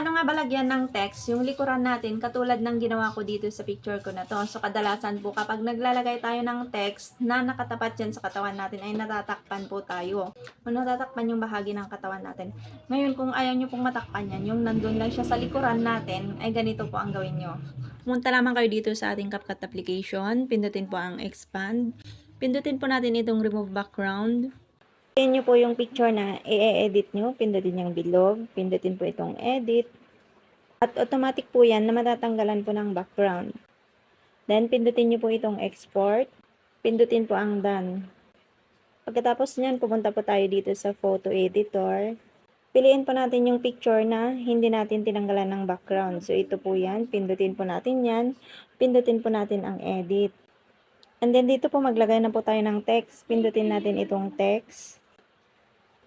Paano nga balagyan ng text yung likuran natin katulad ng ginawa ko dito sa picture ko na to. So kadalasan po kapag naglalagay tayo ng text na nakatapat dyan sa katawan natin ay natatakpan po tayo. O natatakpan yung bahagi ng katawan natin. Ngayon kung ayaw nyo pong matakpan yan, yung nandun lang siya sa likuran natin, ay ganito po ang gawin nyo. Pumunta lamang kayo dito sa ating CapCut application. Pindutin po ang expand. Pindutin po natin itong remove background. Pindutin nyo po yung picture na i-edit nyo. Pindutin yung bilog. Pindutin po itong edit. At automatic po yan na matatanggalan po ng background. Then, pindutin nyo po itong export. Pindutin po ang done. Pagkatapos nyan, pupunta po tayo dito sa photo editor. Piliin po natin yung picture na hindi natin tinanggalan ng background. So, ito po yan. Pindutin po natin yan. Pindutin po natin ang edit. And then, dito po maglagay na po tayo ng text. Pindutin natin itong text.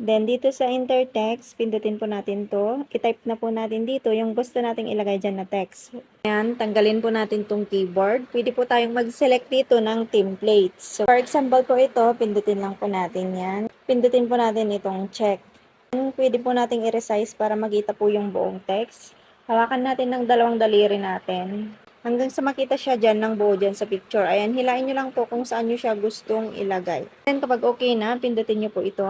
Then, dito sa enter text, pindutin po natin to. I-type na po natin dito yung gusto nating ilagay dyan na text. Ayan, tanggalin po natin tong keyboard. Pwede po tayong mag-select dito ng templates. So, for example po ito, pindutin lang po natin yan. Pindutin po natin itong check. Pwede po nating i-resize para makita po yung buong text. Hawakan natin ng dalawang daliri natin. Hanggang sa makita siya dyan ng buo dyan sa picture. Ayan, hilain nyo lang po kung saan nyo siya gustong ilagay. Then kapag okay na, pindutin nyo po ito.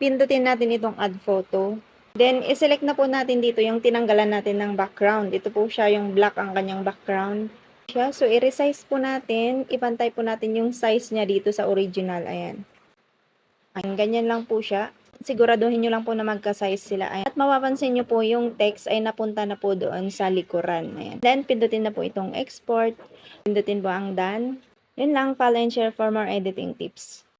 Pindutin natin itong add photo. Then, iselect na po natin dito yung tinanggalan natin ng background. Ito po siya yung black ang kanyang background. Siya. So, i-resize po natin. Ipantay po natin yung size niya dito sa original. Ayan. Ayan, ganyan lang po siya. Siguraduhin nyo lang po na magka-size sila. Ayan. At mapapansin nyo po yung text ay napunta na po doon sa likuran. Ayan. Then, pindutin na po itong export. Pindutin po ang done. Yun lang. Follow and share for more editing tips.